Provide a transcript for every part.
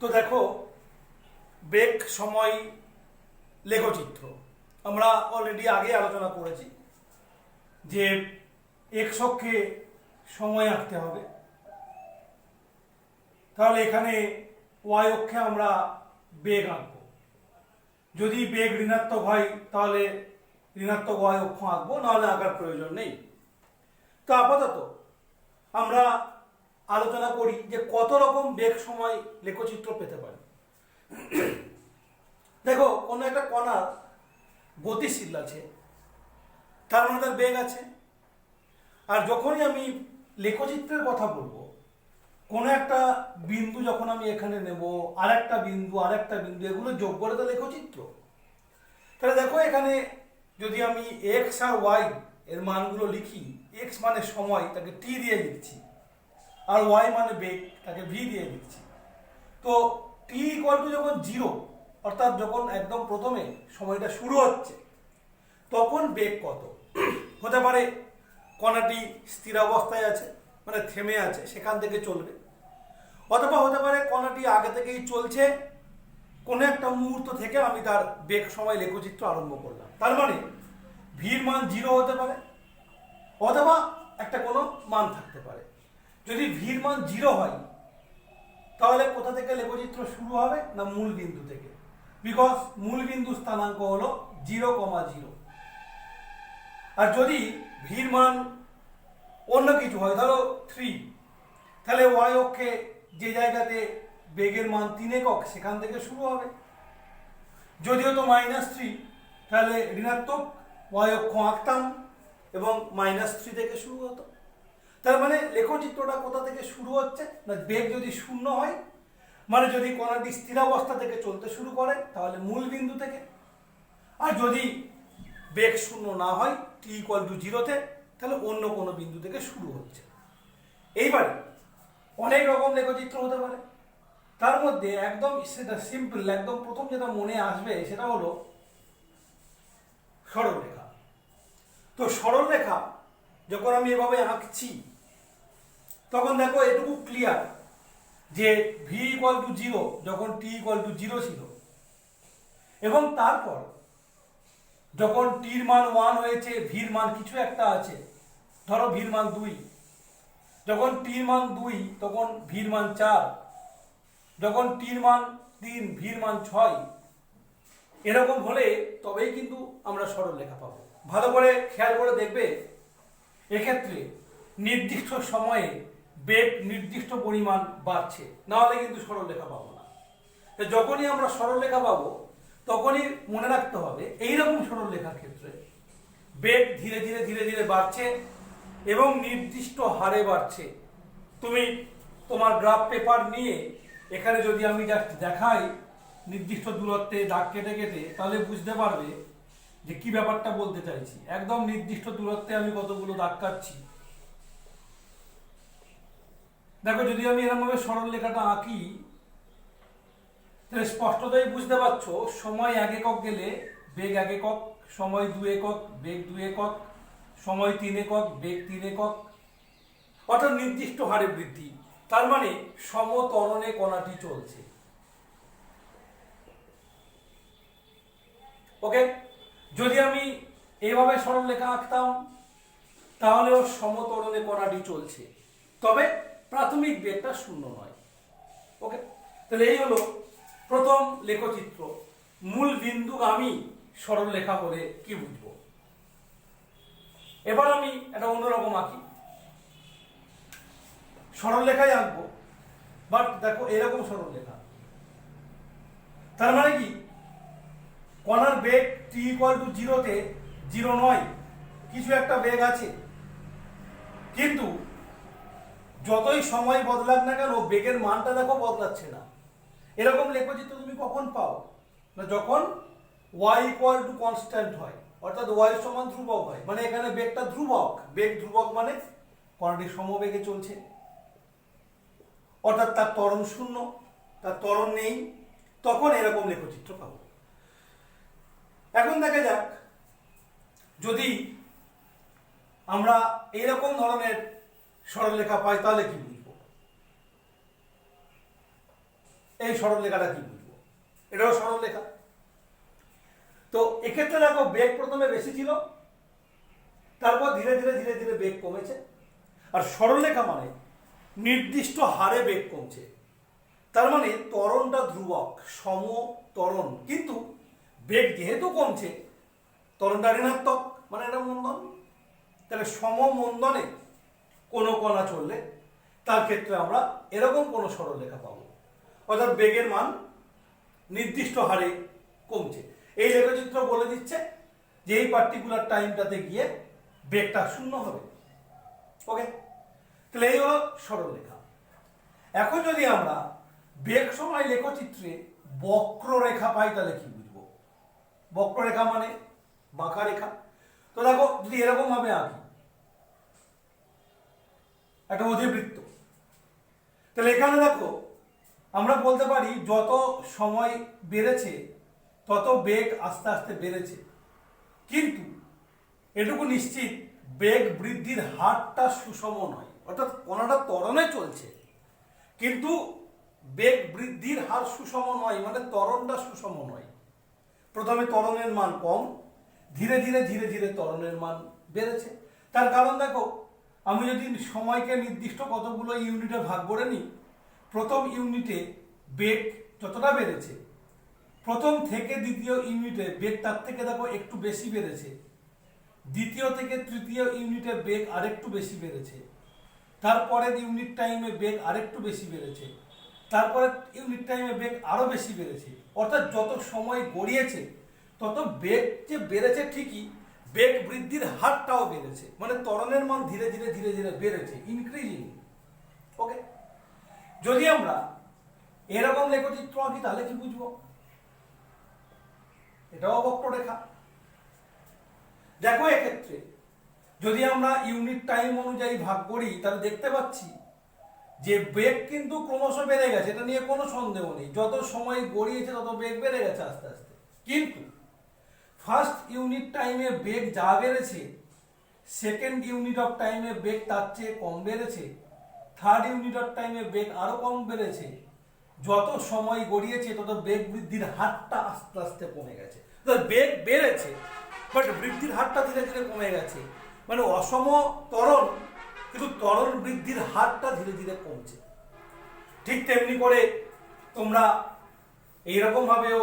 তো দেখো বেগ সময় লেখচিত্র। আমরা অলরেডি আগে আলোচনা করেছি যে অক্ষে সময় আঁকতে হবে। তাহলে এখানে ওয়াই অক্ষে আমরা বেগ আঁকব। যদি বেগ ঋণাত্মক হয়, তাহলে ঋণাত্মক ওয়াই অক্ষ আঁকবো, নাহলে আঁকার প্রয়োজন নেই। তো আপাতত আমরা আলোচনা করি যে কত রকম বেগ সময় লেখচিত্র পেতে পারি। দেখো, কোনো একটা কণা গতিশীল আছে, তার মানে তার বেগ আছে। আর যখনই আমি লেখচিত্রের কথা বলব, কোনো একটা বিন্দু যখন আমি এখানে নেব আর একটা বিন্দু আর একটা বিন্দু, এগুলো যোগ করে তো লেখচিত্র। তাহলে দেখো, এখানে যদি আমি এক্স আর ওয়াই এর মানগুলো লিখি এক্স মানে সময়, তাকে টি দিয়ে লিখছি। আর ওয়াই মানে বেগ, তাকে ভি দিয়ে লিখছি তো টি ইকুয়াল টু যখন জিরো অর্থাৎ যখন একদম প্রথমে সময়টা শুরু হচ্ছে, তখন বেগ কত? হতে পারে কণাটি স্থির অবস্থায় আছে মানে থেমে আছে, সেখান থেকে চলবে। অথবা হতে পারে কণাটি আগে থেকেই চলছে, কোনো একটা মুহূর্ত থেকে আমি তার বেগ সময় লেখচিত্র আরম্ভ করলাম। তার মানে ভির মান জিরো হতে পারে, অথবা একটা কোনো মান থাকতে পারে। যদি ভির মান জিরো হয়, তাহলে কোথা থেকে লেখচিত্র শুরু হবে না মূল বিন্দু থেকে? বিকজ মূল বিন্দু স্থানাঙ্ক হলো জিরো কমা জিরো। আর যদি ভির মান অন্য কিছু হয়, ধরো থ্রি তাহলে ওয়াই অক্ষে যে জায়গাতে বেগের মান তিন একক, সেখান থেকে শুরু হবে। যদিও তো মাইনাস থ্রি তাহলে ঋণাত্মক ওয়াই অক্ষ আঁকতাম এবং মাইনাস থ্রি থেকে শুরু হতো। তার মানে লেখচিত্রটা কোথা থেকে শুরু হচ্ছে? না, বেগ যদি শূন্য হয় মানে যদি কণাটি স্থিরাবস্থা থেকে চলতে শুরু করে, তাহলে মূল বিন্দু থেকে। আর যদি বেগ শূন্য না হয় টি ইকুয়াল টু জিরোতে তাহলে অন্য কোনো বিন্দু থেকে শুরু হচ্ছে। এইবারে, অনেক রকম লেখচিত্র হতে পারে। তার মধ্যে একদম সেটা সিম্পল একদম প্রথম যেটা মনে আসবে, সেটা হলো সরলরেখা। তো সরলরেখা, যখন আমি এভাবে আঁকছি তখন দেখো এটুকু ক্লিয়ার যে ভি ইকুয়াল টু জিরো যখন টি ইকুয়াল টু জিরো ছিল। এবং তারপর যখন টির মান ওয়ান হয়েছে ভির মান কিছু একটা আছে, ধরো ভির মান দুই। যখন টির মান দুই, তখন ভির মান চার। যখন টির মান তিন ভির মান ছয়। এরকম হলে তবেই কিন্তু আমরা সরল লেখা পাবো। ভালো করে খেয়াল করে দেখবে, এক্ষেত্রে নির্দিষ্ট সময়ে বেগ নির্দিষ্ট পরিমাণ বাড়ছে। নাহলে কিন্তু সরল লেখা পাবো না। যখনই আমরা সরল লেখা পাবো, তখনই মনে রাখতে হবে এইরকম সরল লেখার ক্ষেত্রে বেগ ধীরে ধীরে ধীরে ধীরে বাড়ছে এবং নির্দিষ্ট হারে বাড়ছে। তুমি তোমার গ্রাফ পেপার নিয়ে এখানে যদি আমি জাস্ট দেখাই নির্দিষ্ট দূরত্বে দাগ কেটে কেটে, তাহলে বুঝতে পারবে যে কি ব্যাপারটা বলতে চাইছি। একদম নির্দিষ্ট দূরত্বে আমি কতগুলো দাগ কাটছি। দেখো, যদি আমি এরকমভাবে সরল লেখাটা আঁকি, তাহলে স্পষ্টতই বুঝতে পারছ, সময় এক একক গেলে বেগ এক একক, সময় দু একক, বেগ দু একক, সময় তিন একক, বেগ তিন একক, অর্থাৎ নির্দিষ্ট হারে বৃদ্ধি। তার মানে সমতরণে কণাটি চলছে। ওকে যদি আমি এভাবে সরল লেখা আঁকতাম, তাহলেও সমতরণে কণাটি চলছে। তবে প্রাথমিক বেগটা শূন্য নয়। ওকে তাহলে এই হলো প্রথম লেখচিত্র। মূল বিন্দুগামী সরল লেখা হলে কি বুঝব? এবার আমি একটা অন্যরকম আঁকি। সরল লেখাই আঁকবো বাট দেখো এরকম সরল লেখা তার মানে কি? কণার বেগ টি ইকুয়াল টু জিরোতে জিরো নয়, কিছু একটা বেগ আছে। কিন্তু যতই সময় বদলাক না কেন, বেগের মানটা দেখো বদলাচ্ছে না। এরকম লেখচিত্র তুমি কখন পাও? না, যখন ওয়াই ইকুয়াল টু কনস্ট্যান্ট হয়, অর্থাৎ ওয়াই সমান ধ্রুবক হয় মানে এখানে বেগটা ধ্রুবক। বেগ ধ্রুবক মানে কণাটি সমবেগে চলছে। অর্থাৎ তার ত্বরণ শূন্য, তার ত্বরণ নেই, তখন এরকম লেখচিত্র পাবো। এখন দেখা যাক, যদি আমরা এরকম ধরনের সরলরেখা পাই, তাহলে কি বুঝব? এই সরলরেখাটা কি বুঝব? এটাও সরলরেখা তো এক্ষেত্রে দেখো, বেগ প্রথমে বেশি ছিল, তারপর ধীরে ধীরে ধীরে ধীরে বেগ কমেছে। আর সরলরেখা মানে নির্দিষ্ট হারে বেগ কমছে। তার মানে তরণটা ধ্রুবক, সম ত্বরণ। কিন্তু বেগ যেহেতু কমছে তরণটা ঋণাত্মক মানে এটা মন্দন। তাহলে সম মন্দনে কোনো কণা চললে তার ক্ষেত্রে আমরা এরকম কোনো সরলরেখা পাবো। অর্থাৎ বেগের মান নির্দিষ্ট হারে কমছে। এই লেখচিত্র বলে দিচ্ছে যে এই পার্টিকুলার টাইমটাতে গিয়ে বেগটা শূন্য হবে। ওকে তাহলে এই হলো সরলরেখা। এখন যদি আমরা বেগ সময় লেখচিত্রে বক্ররেখা পাই, তাহলে কি বুঝব? বক্ররেখা মানে বাঁকা রেখা। তো দেখো, যদি এরকমভাবে আঁকি একটা অধিবৃত্ত তাহলে এখানে দেখো, আমরা বলতে পারি যত সময় বেড়েছে, তত বেগ আস্তে আস্তে বেড়েছে। কিন্তু এটুকু নিশ্চিত, বেগ বৃদ্ধির হারটা সুষম নয়। অর্থাৎ কণাটা ত্বরণে চলছে, কিন্তু বেগ বৃদ্ধির হার সুষম নয় মানে ত্বরণটা সুষম নয়। প্রথমে ত্বরণের মান কম, ধীরে ধীরে ধীরে ধীরে ত্বরণের মান বেড়েছে। তার কারণ দেখো আমি যদি সময়কে নির্দিষ্ট কতগুলো ইউনিটে ভাগ করে নিই, প্রথম ইউনিটে বেগ যতটা বেড়েছে, প্রথম থেকে দ্বিতীয় ইউনিটে বেগ তার থেকে দেখো একটু বেশি বেড়েছে, দ্বিতীয় থেকে তৃতীয় ইউনিটে বেগ আরেকটু বেশি বেড়েছে, তারপরের ইউনিট টাইমে বেগ আরেকটু বেশি বেড়েছে তারপরে ইউনিট টাইমে বেগ আরও বেশি বেড়েছে, অর্থাৎ যত সময় গড়িয়েছে, তত বেগ যে বেড়েছে ঠিকই বেগ বৃদ্ধির হারটাও বেড়েছে। মানে ত্বরণের মান ধীরে ধীরে ধীরে ধীরে বেড়েছে ইনক্রিজিং ওকে যদি আমরা এরকম লেখচিত্র আঁকি, তাহলে কি বুঝব? এটাও বক্ররেখা। দেখো এক্ষেত্রে, যদি আমরা ইউনিট টাইম অনুযায়ী ভাগ করি, তাহলে দেখতে পাচ্ছি যে বেগ কিন্তু ক্রমশ বেড়ে গেছে, এটা নিয়ে কোনো সন্দেহ নেই। যত সময় গড়িয়েছে, তত বেগ বেড়ে গেছে আস্তে আস্তে। কিন্তু ফার্স্ট ইউনিট টাইমে বেগ যা বেড়েছে সেকেন্ড ইউনিট অফ টাইমে বেগ তার চেয়ে কম বেড়েছে থার্ড ইউনিট অফ টাইমে বেগ আরও কম বেড়েছে। যত সময় গড়িয়েছে, তত বেগ বৃদ্ধির হারটা আস্তে আস্তে কমে গেছে। বেগ বেড়েছে বাট বৃদ্ধির হারটা ধীরে ধীরে কমে গেছে। মানে অসম তরল কিন্তু তরল বৃদ্ধির হারটা ধীরে ধীরে কমছে। ঠিক তেমনি করে তোমরা এইরকম ভাবেও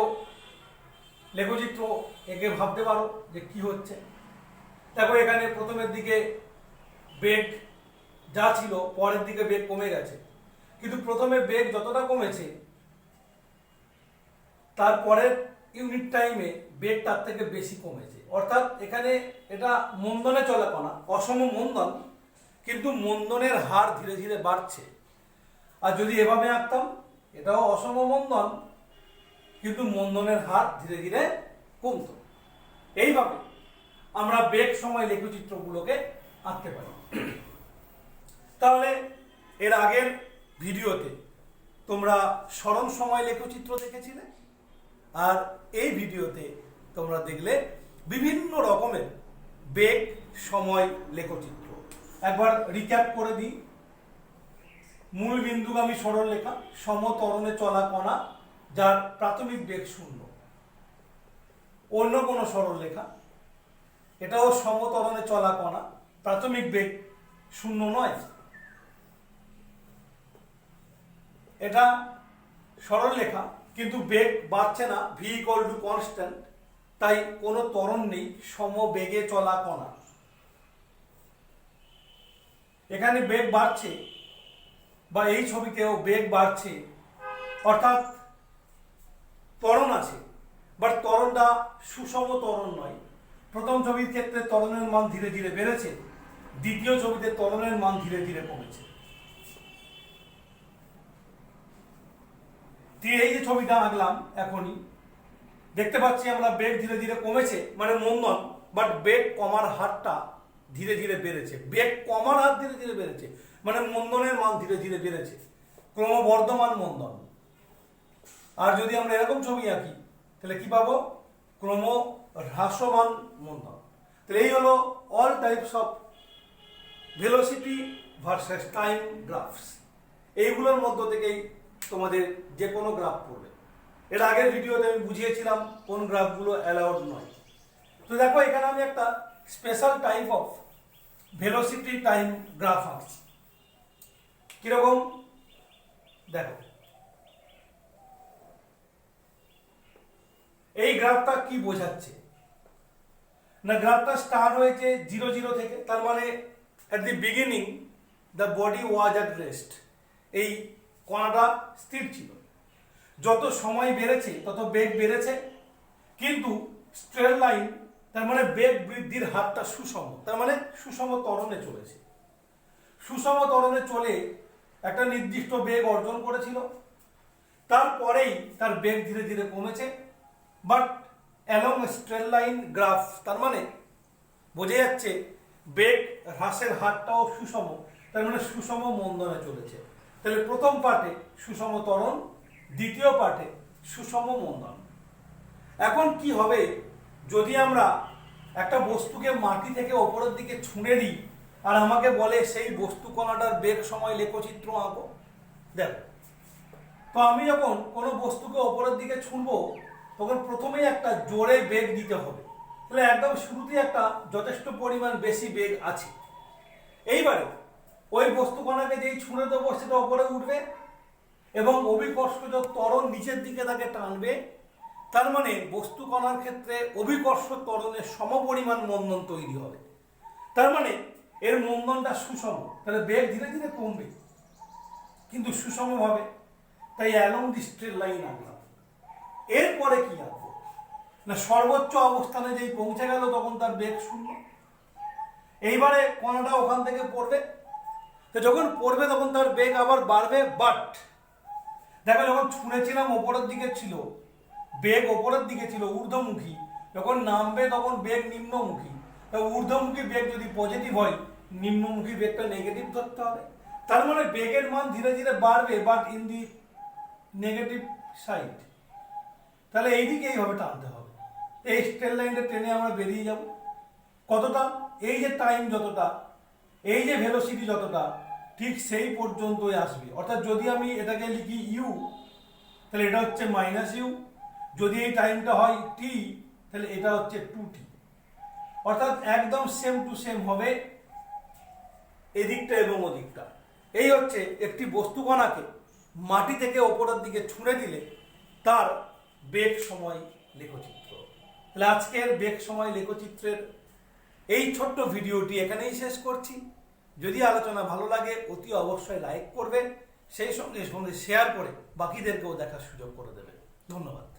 লেখচিত্র একে ভাবতে পারো যে কি হচ্ছে। দেখো এখানে প্রথমের দিকে বেগ যা ছিল, পরের দিকে বেগ কমে গেছে। কিন্তু প্রথমে বেগ যতটা কমেছে তারপরের ইউনিট টাইমে বেগ তার থেকে বেশি কমেছে। অর্থাৎ এখানে এটা মন্দনে চলে কণা অসম মন্দন, কিন্তু মন্দনের হার ধীরে ধীরে বাড়ছে। আর যদি এভাবে আঁকতাম, এটাও অসম মন্দন কিন্তু মন্দনের হার ধীরে ধীরে কমতো। এইভাবে আমরা বেগ সময় লেখচিত্রগুলোকে আঁকতে পারি। তাহলে এর আগের ভিডিওতে তোমরা স্মরণ সময় লেখচিত্র দেখেছিলে? আর এই ভিডিওতে তোমরা দেখলে বিভিন্ন রকমের বেগ সময় লেখচিত্র। একবার রিক্যাপ করে দিই। মূল বিন্দুগামী সরল লেখা সমতরণে চলা কণা যার প্রাথমিক বেগ শূন্য। অন্য কোনো সরল লেখা এটাও সমতরণে চলা কণা। প্রাথমিক বেগ শূন্য নয়। এটা সরল লেখা কিন্তু বেগ বাড়ছে না ভি ইকল টু কনস্ট্যান্ট তাই কোনো ত্বরণ নেই, সমবেগে চলা কণা। এখানে বেগ বাড়ছে, বা এই ছবিতেও বেগ বাড়ছে, অর্থাৎ ত্বরণ আছে বাট ত্বরণটা সুষম ত্বরণ নয়। প্রথম ছবির ক্ষেত্রে ত্বরণের মান ধীরে ধীরে বেড়েছে, দ্বিতীয় ছবিতে ত্বরণের মান ধীরে ধীরে কমেছে। দিয়ে এই যে ছবিটা আঁকলাম এখনই, দেখতে পাচ্ছি আমরা বেগ ধীরে ধীরে কমেছে মানে মন্দন বাট বেগ কমার হারটা ধীরে ধীরে বেড়েছে। বেগ কমার হার ধীরে ধীরে বেড়েছে মানে মন্দনের মান ধীরে ধীরে বেড়েছে। ক্রমবর্ধমান মন্দন। আর যদি আমরা এরকম ছবি আঁকি, তাহলে কি পাবো? ক্রম হ্রাসমান মন্দন। তাহলে এই হলো all types of velocity versus time graphs এইগুলোর মধ্য থেকেই তোমাদের যে কোনো গ্রাফ পড়বে। এর আগের ভিডিওতে আমি বুঝিয়েছিলাম কোন গ্রাফগুলো অ্যালাউড নয়। তো দেখো, এখানে আমি একটা special type of velocity time graph আঁকছি। কীরকম? দেখো। এই গ্রাফটা কি বোঝাচ্ছে? না, গ্রাফটা স্টার্ট হয়েছে জিরো জিরো থেকে, তার মানে at the beginning the body was at rest এই কণাটা স্থির ছিল। যত সময় বেড়েছে, তত বেগ বেড়েছে, কিন্তু স্ট্রেট লাইন তার মানে বেগ বৃদ্ধির হারটা সুষম, তার মানে সুষম ত্বরণে চলেছে। সুষম ত্বরণে চলে একটা নির্দিষ্ট বেগ অর্জন করেছিল, তারপরেই তার বেগ ধীরে ধীরে কমেছে but along straight line graph তার মানে বোঝা যাচ্ছে বেগ হ্রাসের হারটাও সুষম, তার মানে সুষম মন্দনে চলেছে। তাহলে প্রথম পার্টে সুষম ত্বরণ, দ্বিতীয় পার্টে সুষম মন্দন। এখন কি হবে? যদি আমরা একটা বস্তুকে মাটি থেকে ওপরের দিকে ছুঁড়ে দিই, আর আমাকে বলে সেই বস্তু কণাটার বেগ সময় লেখচিত্র আঁকো। দেখো, তো আমি যখন কোনো বস্তুকে ওপরের দিকে ছুঁড়বো তখন প্রথমেই একটা জোরে বেগ দিতে হবে। তাহলে একদম শুরুতেই একটা যথেষ্ট পরিমাণ বেশি বেগ আছে। এইবারে ওই বস্তু কণাকে যেই ছুঁড়ে দেবো, সেটা ওপরে উঠবে এবং অভিকর্ষজ ত্বরণ নিচের দিকে তাকে টানবে, তার মানে বস্তু কণার ক্ষেত্রে অভিকর্ষ ত্বরণের সমপরিমাণ মন্দন তৈরি হবে। তার মানে এর মন্দনটা সুষম, তাহলে বেগ ধীরে ধীরে কমবে। কিন্তু সুষম হবে, তাই অ্যালং দি লাইন আঁকলাম। এরপরে কি আঁকবো না, সর্বোচ্চ অবস্থানে যেই পৌঁছে গেল, তখন তার বেগ শূন্য। এইবারে কণাটা ওখান থেকে পড়বে। তো যখন পড়বে, তখন তার বেগ আবার বাড়বে বাট দেখো, যখন ছুঁড়েছিলাম, ওপরের দিকে ছিল, বেগ ওপরের দিকে ছিল, ঊর্ধ্বমুখী, যখন নামবে, তখন বেগ নিম্নমুখী। তা ঊর্ধ্বমুখী বেগ যদি পজিটিভ হয়, নিম্নমুখী বেগটা নেগেটিভ ধরতে হবে। তার মানে বেগের মান ধীরে ধীরে বাড়বে but in the negative side তাহলে এই দিকে এইভাবে টানতে হবে। এই স্ট্রেট লাইনটা টেনে আমরা বেরিয়ে যাব। কতটা? এই যে টাইম যতটা, এই যে ভেলোসিটি যতটা, ঠিক সেই পর্যন্তই আসবে। অর্থাৎ যদি আমি এটাকে লিখি ইউ তাহলে এটা হচ্ছে মাইনাস ইউ যদি এই টাইমটা হয় টি তাহলে এটা হচ্ছে টু টি অর্থাৎ একদম সেম টু সেম হবে এদিকটা এবং ওদিকটা। এই হচ্ছে একটি বস্তুকণাকে মাটি থেকে ওপরের দিকে ছুঁড়ে দিলে তার বেগ সময় লেখচিত্র। তাহলে আজকের বেগ সময় লেখচিত্রের এই ছোট্ট ভিডিওটি এখানেই শেষ করছি। যদি আলোচনা ভালো লাগে, অতি অবশ্যই লাইক করবেন। সেই সঙ্গে সঙ্গে শেয়ার করে বাকিদেরকেও দেখার সুযোগ করে দেবেন। ধন্যবাদ।